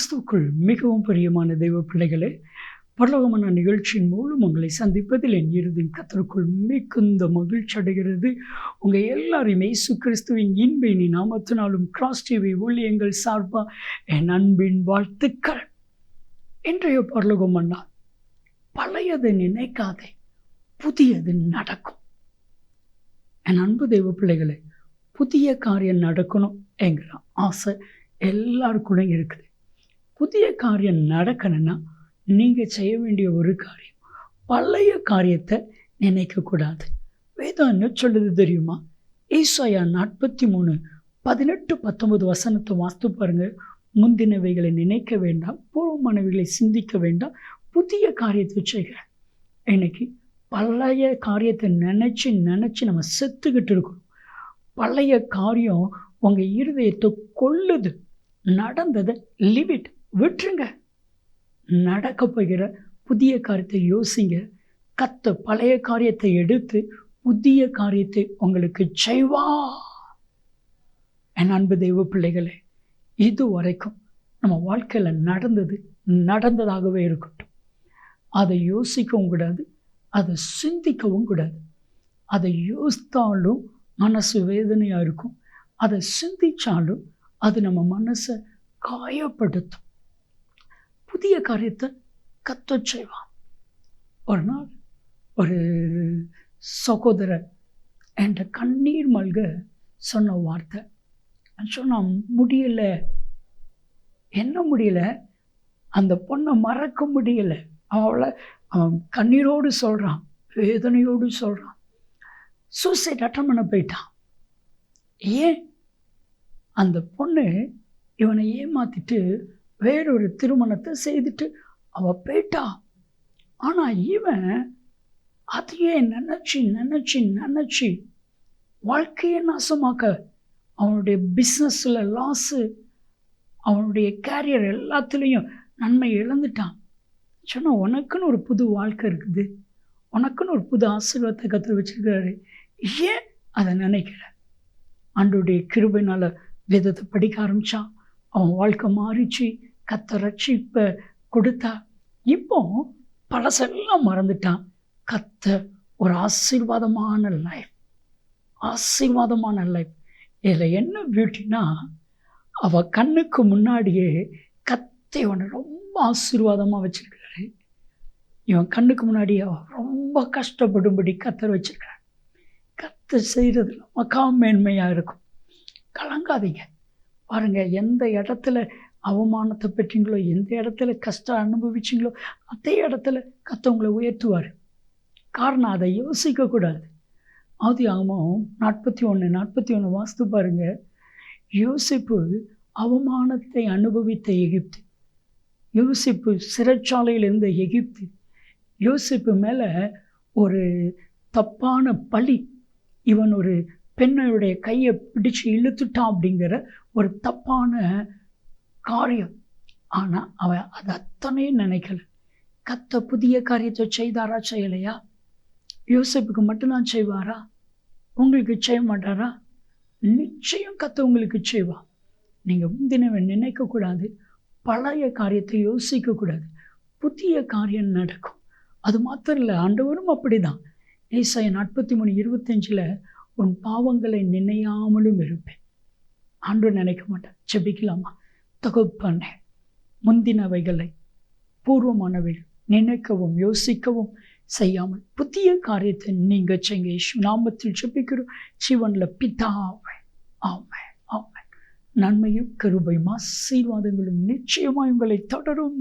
கிறிஸ்துக்குள் மிகவும் பிரியமான தெய்வ பிள்ளைகளே பரலோகமான நிகழ்ச்சியின் மூலம் உங்களை சந்திப்பதில் என் இறுதியும் கத்தருக்குள் மிகுந்த மகிழ்ச்சி அடைகிறது. உங்கள் எல்லாரையும் இயேசு கிறிஸ்துவின் இன்பின் நாமத்தினாலும் கிராஸ் டிவி ஊழியங்கள் சார்பாக என் அன்பின் வாழ்த்துக்கள். இன்றைய பரலோகம் அண்ணா பழையதை நினைக்காதே புதியது நடக்கும். என் அன்பு தெய்வ பிள்ளைகளே புதிய காரியம் நடக்கணும் என்கிற ஆசை எல்லாருக்குள்ளும் இருக்குது. புதிய காரியம் நடக்கணும்னா நீங்கள் செய்ய வேண்டிய ஒரு காரியம் பழைய காரியத்தை நினைக்கக்கூடாது வேதம் என்ன சொல்லுது தெரியுமா? ஈசாயா நாற்பத்தி மூணு பதினெட்டு பத்தொன்பது வசனத்தை வாஸ்து பாருங்கள் முந்தினவைகளை நினைக்க வேண்டாம் பூர்வமானவைகளை சிந்திக்க வேண்டாம் புதிய காரியத்தை செய்கிறேன். இன்னைக்கு பழைய காரியத்தை நினச்சி நினச்சி நம்ம செத்துக்கிட்டு இருக்கணும் பழைய காரியம் உங்கள் இருதயத்தை கொள்ளுது நடந்ததை லிமிட் விட்டுருங்க. நடக்க போகிற புதிய காரியத்தை யோசிங்க. கத்த பழைய காரியத்தை எடுத்து புதிய காரியத்தை உங்களுக்கு செய்வா. என் அன்பு தெய்வ பிள்ளைகளே இது வரைக்கும் நம்ம வாழ்க்கையில் நடந்தது நடந்ததாகவே இருக்கட்டும். அதை யோசிக்கவும் கூடாது அதை சிந்திக்கவும் கூடாது. அதை யோசித்தாலும் மனசு வேதனையாக இருக்கும். அதை சிந்தித்தாலும் அது நம்ம மனசை காயப்படுத்தும். புதிய காரியத்தை கத்த செய்வான் ஒரு நாள் ஒரு சகோதரர் என்ற கண்ணீர் மல்க சொன்ன வார்த்தை. சொன்னான் முடியல. என்ன முடியல? அந்த பொண்ணை மறக்க முடியல. அவளை அவன் கண்ணீரோடு சொல்கிறான் வேதனையோடு சொல்கிறான் சூசைட் அட்டன் பண்ண போயிட்டான். ஏன்? அந்த பொண்ணு இவனை ஏமாத்திட்டு வேறொரு திருமணத்தை செய்துட்டு அவள் போயிட்டா. ஆனால் இவன் அதையே நினச்சி நினச்சி நினச்சி வாழ்க்கையை நாசமாக்க அவனுடைய பிஸ்னஸில் லாஸு அவனுடைய கேரியர் எல்லாத்துலேயும் நன்மை இழந்துட்டான். சொன்னால் உனக்குன்னு ஒரு புது வாழ்க்கை இருக்குது. உனக்குன்னு ஒரு புது ஆசீர்வாதத்தை கற்று வச்சுருக்கிறாரு ஏன் அதை நினைக்கிற ஆண்டுடைய கிருபினால் வேதத்தை படிக்க ஆரம்பித்தான் அவன் வாழ்க்கை மாறிச்சு. கத்த ரட்சிப்பை கொடுத்தா. இப்போ பழசெல்லாம் மறந்துட்டான். கத்த ஒரு ஆசீர்வாதமான லைஃப் ஆசீர்வாதமான லைஃப் இதில் என்ன பியூட்டினா அவள் கண்ணுக்கு முன்னாடியே கத்தை அவனை ரொம்ப ஆசீர்வாதமாக வச்சுருக்காரு இவன் கண்ணுக்கு முன்னாடி அவன் ரொம்ப கஷ்டப்படும்படி கத்தர் வச்சுருக்காரு கத்தை செய்கிறதுல மக்கா மேன்மையாக இருக்கும். கலங்காதீங்க. பாருங்கள் எந்த இடத்துல அவமானத்தை பெற்றீங்களோ எந்த இடத்துல கஷ்டம் அனுபவிச்சிங்களோ அதே இடத்துல கத்தவங்களை உயர்த்துவார். காரணம் அதை யோசிக்கக்கூடாது. ஆதி ஆமாம் நாற்பத்தி ஒன்று நாற்பத்தி ஒன்று வாஸ்து பாருங்கள் யோசிப்பு அவமானத்தை அனுபவித்த எகிப்து. யோசிப்பு சிறைச்சாலையில் இருந்த எகிப்து. யோசிப்பு மேலே ஒரு தப்பான பழி. இவன் ஒரு பெண்ணுடைய கையை பிடிச்சு இழுத்துட்டான் அப்படிங்கிற ஒரு தப்பான காரியம். ஆனால் அவன் அது அத்தனையும் நினைக்கல. கத்த புதிய காரியத்தை செய்தாரா செய்யலையா? யோசிப்புக்கு மட்டும்தான் செய்வாரா? உங்களுக்கு செய்ய மாட்டாரா? நிச்சயம் கத்த உங்களுக்கு செய்வா. நீங்கள் முந்தினவன் நினைக்கக்கூடாது பழைய காரியத்தை யோசிக்கக்கூடாது புதிய காரியம் நடக்கும். அது மாத்திரம் இல்லை ஆண்டவரும் அப்படி தான் ஏசாய நாற்பத்தி மூணு இருபத்தஞ்சில் உன் பாவங்களை நினையாமலும் இருப்பேன். ஆண்டு நினைக்க மாட்டேன் செபிக்கலாமா தகுப்பண்ணே முந்தினவைகளை பூர்வமானவைகள் நினைக்கவும் யோசிக்கவும் செய்யாமல் புதிய காரியத்தை நீங்கள் செய்ங்க நாமத்தில் செபிக்கிறோம் சிவனில் பிதாவை ஆமை ஆமை நன்மையும் கருபையும் ஆசீர்வாதங்களும் நிச்சயமாய் உங்களை தொடரும்.